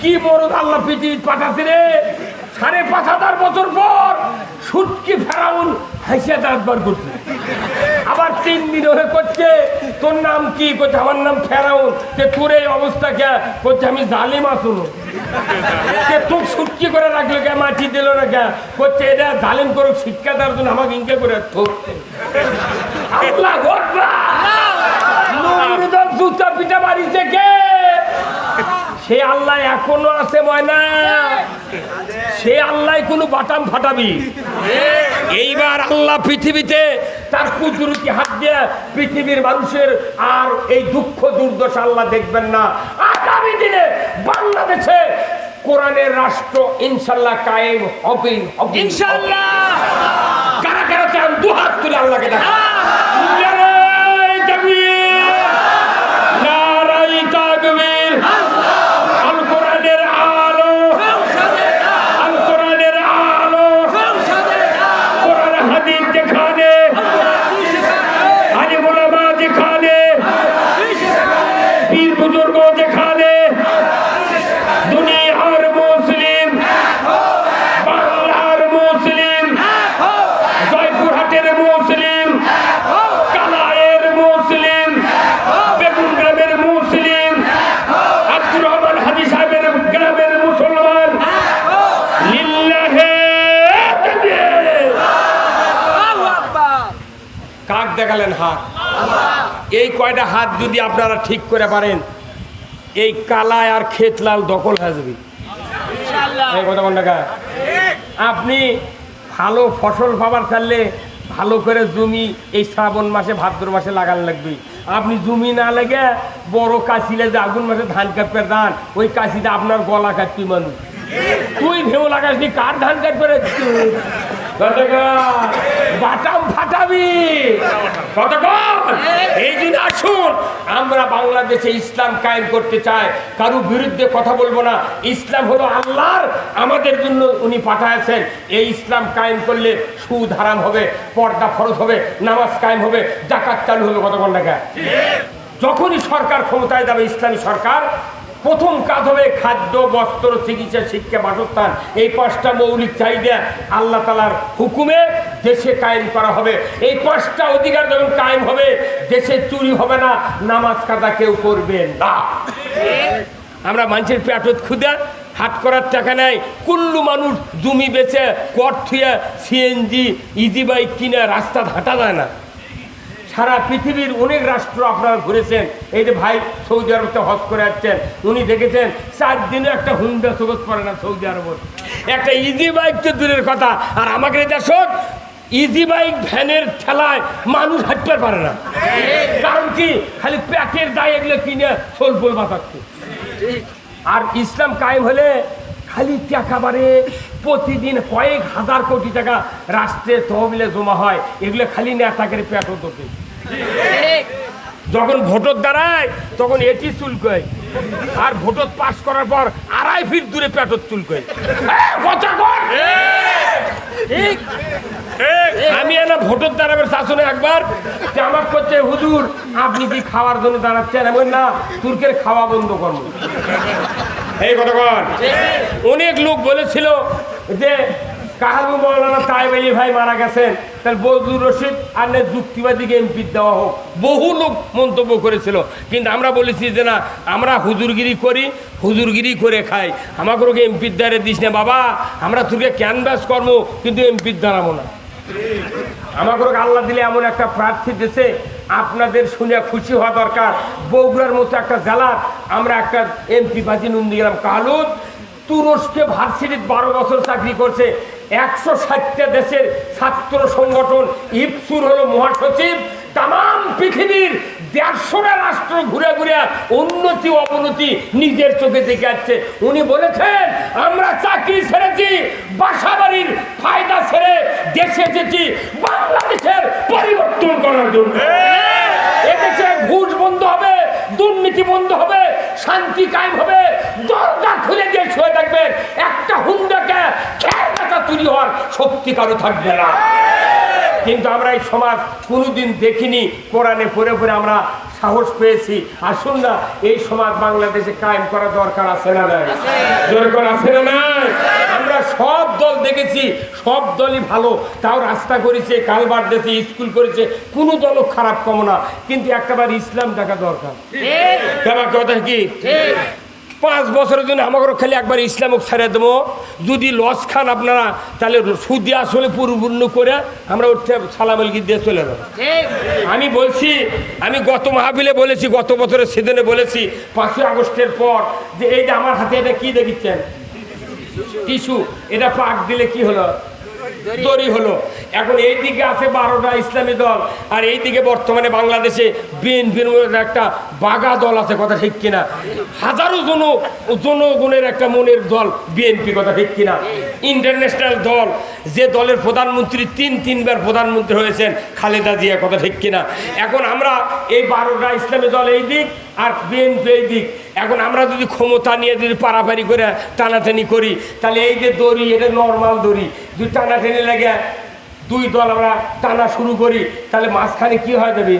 কি মরদ আল্লাহ পৃথিবী পাঠাচ্ছে রে? সাড়ে পাঁচ হাজার বছর পর সুটকি ফেরাউন হাসিয়া দাঁতবার করছে। আবার তিন দিন হয়ে করছে তোর নাম কি? করছে আমার নাম ফেরাউন। তে তোর এই অবস্থা কে? করছে আমি জালিম আসুন কে তোর সুটকি করে রাখল কে? মাটি দিল না কে? করছে এটা জালিম করুক শিক্ষা দেওয়ার জন্য আমাকে ইনকে করে থুকছে আল্লাহ নমরুদের জুতা পিটা মারিছে কে? সে আল্লাহ এখনও আছে ময়না। সে আল্লাহ কোনো বাটাম ফাটাবি। এইবার আল্লাহ পৃথিবীতে তার কুচুরুকি হাত দিয়ে পৃথিবীর মানুষের আর এই দুঃখ দুর্দশা আল্লাহ দেখবেন না। আগামী দিনে বাংলাদেশে কোরআনের রাষ্ট্র ইনশাল্লাহ কায়েম হবে ইনশাআল্লাহ কারা কারা চান দু হাত তুলে আল্লাহকে দেখা দেখালেন হাত। এই কয়টা হাত যদি আপনারা ঠিক করে পারেন এই কালায় আর ক্ষেতলাল দখল হয়ে যাবে। এই কথা কোন আপনি ভালো ফসল পাবার চাইলে ভালো করে জমি এই শ্রাবণ মাসে ভাদ্র মাসে লাগান লাগবে। আপনি জমি না লেগে বড় কাশিলে যে আগুন মাসে ধান কাটবে ধান ওই কাশিটা আপনার গলা কাটবি মানুষ। তুই ভেউ লাগাসনি কার ধান কাটবে? বাটাম ফাটাবি কতক্ষণ এই দিন আসুন আমরা বাংলাদেশে ইসলাম কায়েম করতে চাই। কারও বিরুদ্ধে কথা বলব না। ইসলাম হলো আল্লাহর আমাদের জন্য উনি পাঠাইছেন। এই ইসলাম কায়েম করলে সুদ হারাম হবে পর্দা ফরজ হবে নামাজ কায়েম হবে জাকাত চালু হবে কতক্ষণ টাকা যখনই সরকার ক্ষমতায় যাবে ইসলামী সরকার প্রথম কাজ হবে খাদ্য, বস্ত্র, চিকিৎসা, শিক্ষা, বাসস্থান। এই পাঁচটা মৌলিক চাহিদা আল্লাহ তালার হুকুমে দেশে কায়েম করা হবে। এই পাঁচটা অধিকার যখন কায়েম হবে, দেশে চুরি হবে না, নামাজ কাজা কেউ করবে না। আমরা মানুষের পেটত খুদা হাট করার টাকা নেই। কুল্লু মানুষ জমি বেচে কট থুয়ে, সিএনজি, ইজি বাইক কিনে রাস্তা হাঁটা যায় না। সারা পৃথিবীর অনেক রাষ্ট্র আপনারা ঘুরেছেন। এই যে ভাই সৌদি আরবতে হজ করে যাচ্ছেন উনি দেখেছেন, চার দিনে একটা হুন্ডা সবুজ পড়ে না সৌদি আরব একটা ইজি বাইক তো দূরের কথা, আর আমাকে দেশ ইজি বাইক ভ্যানের ঠেলায় মানুষ হাঁটতে পারে না। কারণ কি? খালি প্যাকের দায় এগুলো কিনে সোল পোল বাঁচাচ্ছে আর ইসলাম কায়েম হলে খালি টাকা বাড়ে, প্রতিদিন কয়েক হাজার কোটি টাকা রাষ্ট্রের তহবিলে জমা হয়। এগুলো খালি নেতাকের পেট হতে যখন ভোটর দাঁড়ায় তখন এটি চুলকয়। আর ভোটত পাশ করার পর আড়াই ফিট দূরে পেটত চুলকয়। কথা! ঠিক আমি এনা ভোটর দাঁড়াবেন শাসনে একবার। যে আমার করছে হুজুর আপনি কি খাওয়ার জন্য দাঁড়াচ্ছেন? বলি, না তুর্কের খাওয়া বন্ধ করব। এই কতক্ষণ অনেক লোক বলেছিল যে কাহালু মৌলানা তাইব আলী ভাই মারা গেছেন, তাহলে বজলুর রশিদ আর না যুক্তিবাদীকে এমপি দেওয়া হোক। বহু লোক মন্তব্য করেছিল। কিন্তু আমরা বলেছি যে না, আমরা হুজুরগিরি করি, হুজুরগিরি করে খাই। আমাকে ওকে এমপির দ্বারে দিস না, বাবা, আমরা তোকে ক্যানভাস কর্ম কিন্তু এমপির দাঁড়াবো না। আমাকে আল্লাহ দিলে এমন একটা প্রার্থী দেশে আপনাদের শুনে খুশি হওয়া দরকার। বগুড়ার মতো একটা জেলার আমরা একটা এমপি বাজি নুন দিয়ে গেলাম। কালুদ তুরস্কে ভার্সিটির বারো বছর চাকরি করছে। একশো ষাটটা দেশের ছাত্র সংগঠন ইপসুর হলো মহাসচিব। তাম পৃথিবীর দেড়শোটা রাষ্ট্র ঘুরে ঘুরে উন্নতি অবনতি নিজের চোখে দেখে যাচ্ছে উনি বলেছেন আমরা চাকরি ছেড়েছি বাসা বাড়ির ফায়দা ছেড়ে দেশে এসেছি বাংলাদেশের পরিবর্তন করার জন্য। এদেশে ঘুষ বন্ধ হবে দুর্নীতি বন্ধ হবে শান্তি কায়েম হবে দরজা খুলে দিয়ে শুয়ে থাকবেন একটা হুন্ডাকে হওয়ার শক্তি কারও থাকবে না। কিন্তু আমরা এই সমাজ কোনোদিন দেখিনি কোরআনে পড়ে পড়ে আমরা সাহস পেয়েছি। আসুন না এই সমাজ বাংলাদেশে কায়েম করা দরকার আছে না নাই? দরকার আছে না নাই? আমরা সব দল দেখেছি সব দলই ভালো। তাও রাস্তা করেছে কালবার দিয়েছে স্কুল করেছে কোনো দলও খারাপ কম না। কিন্তু একটাবার ইসলাম দেখা দরকার। কথা কি? পাঁচ বছরের জন্য আমাকে খালি একবার ইসলামক ছেড়ে দেবো। যদি লস খান আপনারা তাহলে সুদি আসলে পরিপূর্ণ করে আমরা উঠতে সালাম আলগি দিয়ে চলে যাব। আমি বলছি আমি গত মাহবিলে বলেছি গত বছরের সেদিনে বলেছি পাঁচই আগস্টের পর যে এই যে আমার হাতে এটা কি দেখিচ্ছেন? টিস্যু। এটা পাক দিলে কি হলো? দড়ি। হলো। এখন এই দিকে আছে বারোটা ইসলামী দল, আর এই দিকে বর্তমানে বাংলাদেশে বিএনপির একটা বাগা দল আছে, কথা ঠিক কিনা? হাজারো জন, জনগণের একটা মনের দল বিএনপি, কথা ঠিক কিনা? ইন্টারন্যাশনাল দল, যে দলের প্রধানমন্ত্রী তিন, তিনবার প্রধানমন্ত্রী হয়েছেন, খালেদা জিয়া, কথা ঠিক কিনা? এখন আমরা এই বারোটা ইসলামী দল এই দিক আর বিএনপি এই দিক। এখন আমরা যদি ক্ষমতা নিয়ে যদি পারাপারি করে টানাটানি করি, তাহলে এই যে দড়ি, এটা নর্মাল দড়ি। যদি টানাটানি লাগে, দুই দল আমরা টানা শুরু করি, তাহলে মাঝখানে কি হয় যাবে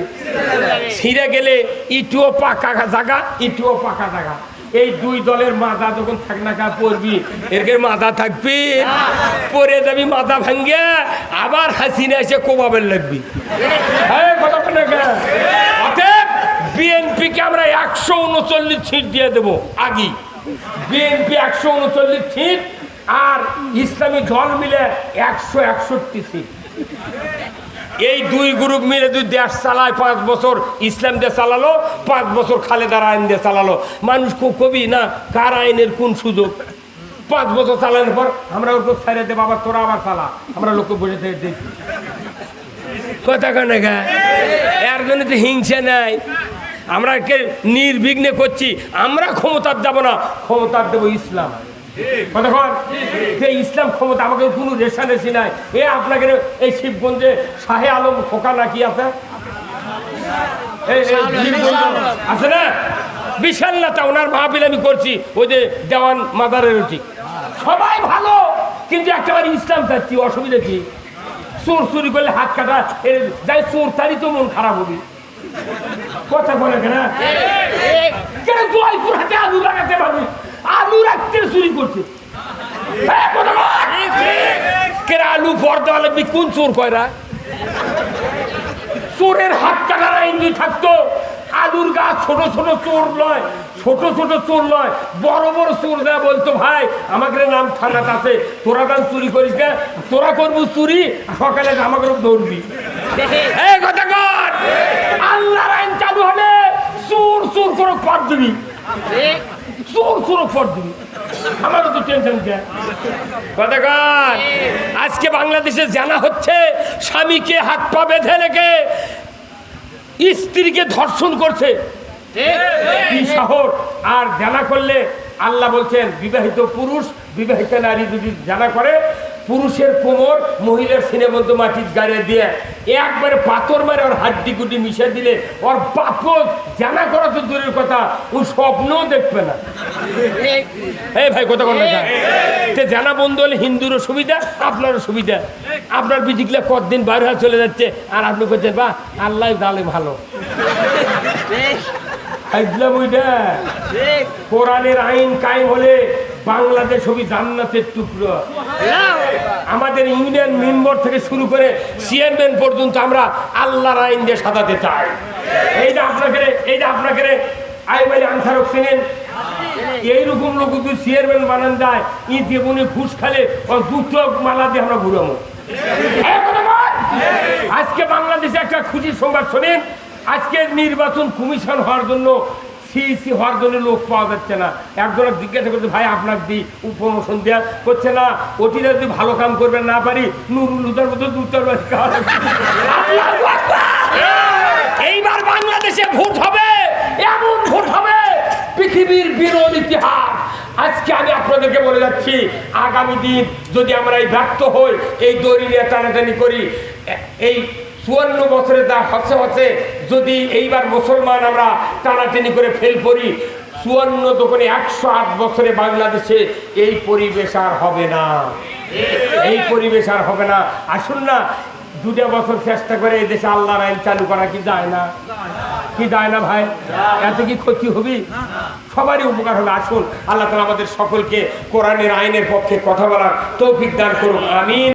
ছিঁড়ে গেলে ইটুও পাকা জায়গা ইটুও পাকা জায়গা এই দুই দলের মাথা যখন থাক না কা পড়বি। এর মাথা থাকবি। পরে যাবি, মাথা ভাঙ্গে, আবার হাসিনা এসে কোবাবের লাগবি। হ্যাঁ কথা বিএনপিকে আমরা একশো উনচল্লিশ সিট দিয়ে দেবো আগি বিএনপি একশো উনচল্লিশ সিট আর ইসলামী দল মিলে একশো একষট্টি সিট। এই দুই গ্রুপ মিলে দুই দেশ চালায় পাঁচ বছর, ইসলাম দিয়ে চালালো, পাঁচ বছর খালেদার আইন দিয়ে চালালো। মানুষ কবি না? কার আইনের কোন সুযোগ? পাঁচ বছর চালানোর পর আমরা ওর ছেড়ে দেবো, আবার তোরা আবার চালা। আমরা লোককে বসে থেকে দেখি। কথা কানে এর জন্য তো হিংসা নাই। আমরা কে নির্বিঘ্নে করছি আমরা ক্ষমতার যাব না ক্ষমতার দেবো ইসলাম। কতক্ষণ ইসলাম ক্ষমতা আমাকে কোনো রেশারেশি নাই। এ আপনাকে এই শিবগঞ্জে শাহে আলম খোকা নাকি আছে? আছে না? বিশাল নেতা ওনার মাহফিল আমি করছি ওই যে দেওয়ান মাদারের ঠিক। সবাই ভালো কিন্তু একেবারে ইসলাম চাচ্ছি অসুবিধা কি? চোর চুরি করলে হাত কাটা যাই চোর তারই তো মন খারাপ হবে। কথা বলে কেনা? কেন জয়পুর হাতে আলু লাগাতে পারবি? আলু রাখতে চুরি করছে। আলু পর্দা লাগবি কোন চোর কয়রা চোরের হাত কাটার আইন থাকতো। আলুর গাছ ছোট ছোট চোর নয় ছোট ছোট চোর নয় বড় বড় চোর দেয়া বলতো ভাই আমাকে নাম থানাতে আছে। তোরা গান চুরি করিস না তোরা করব চুরি সকালে আমাকে দৌড়বি এই কথা কর আল্লাহর আইন চালু হলে চোর দিবি। পর দিবি। আমারও তো টেনশন কে? কথা আজকে বাংলাদেশে জানা হচ্ছে স্বামীকে হাত পা বেঁধে রেখে স্ত্রীকে ধর্ষণ করছে। শহর? আর জানা করলে আল্লাহ বলছেন বিবাহিত পুরুষ বিবাহিত নারী যদি জানা করে পুরুষের কোমর মহিলার সিনে বন্ধু মাটির গাড়ি দিয়ে একবারে পাথর মারে ওর হাড্ডি গুড্ডি মিশে দিলে ওর বাপ জানা করা তো দূরের কথা ও স্বপ্নও দেখবে না। এই ভাই কথা তে জানা বন্ধু হলে হিন্দুরও সুবিধা আপনারও সুবিধা। আপনার বিজিগুলা কতদিন বাইরে হয়ে চলে যাচ্ছে আর আপনি করছেন বা আল্লাহ দালে ভালো। কোরআনের আইন কায়েম হলে বাংলাদেশ হবি জান্নাতের টুকরো। আমাদের ইউনিয়ন মেম্বার থেকে শুরু করে চেয়ারম্যান পর্যন্ত আমরা আল্লাহর আইন দিয়ে সাজাতে চাই। এইটা আপনাকে এইটা আপনাকে আইবাই আনসারক চেনেন এইরকম লোক যদি চেয়ারম্যান বানান যায় ই জীবনে ঘুষ খালে দুটো মালা দিয়ে আমরা ঘুরাবো। আজকে বাংলাদেশে একটা খুশির সংবাদ শোনেন। আজকে নির্বাচন কমিশন হওয়ার জন্য সিইসি হওয়ার জন্য লোক পাওয়া যাচ্ছে না। একজন জিজ্ঞাসা করছে, ভাই, আপনার দি প্রমোশন দেওয়া করছে না? ওটিরা যদি ভালো কাম করবেন না পারি নুরুল হুদার মতো দুটার! এইবার বাংলাদেশে ভোট হবে, এমন ভোট হবে, পৃথিবীর বিরোধ ইতিহাস। আজকে আমি আপনাদেরকে বলে যাচ্ছি, আগামী দিন যদি আমরা এই ব্যর্থ হই, এই দড়ি নিয়ে টানাটানি করি এই চুয়ান্ন বছরে যা হচ্ছে হচ্ছে যদি এইবার মুসলমান আমরা টানাটানি করে ফেল করি, চুয়ান্ন দোকানে একশো আট বছরে বাংলাদেশে এই পরিবেশ আর হবে না। এই পরিবেশ আর হবে না। আসুন না, দুটা বছর চেষ্টা করে এই দেশে আল্লাহর আইন চালু করা কি যায় না? কি যায় না ভাই? এত কি ক্ষতি হবে? সবারই উপকার হবে। আসুন, আল্লাহ তালা আমাদের সকলকে কোরআনের আইনের পক্ষে কথা বলার তৌফিক দান করুন আমিন।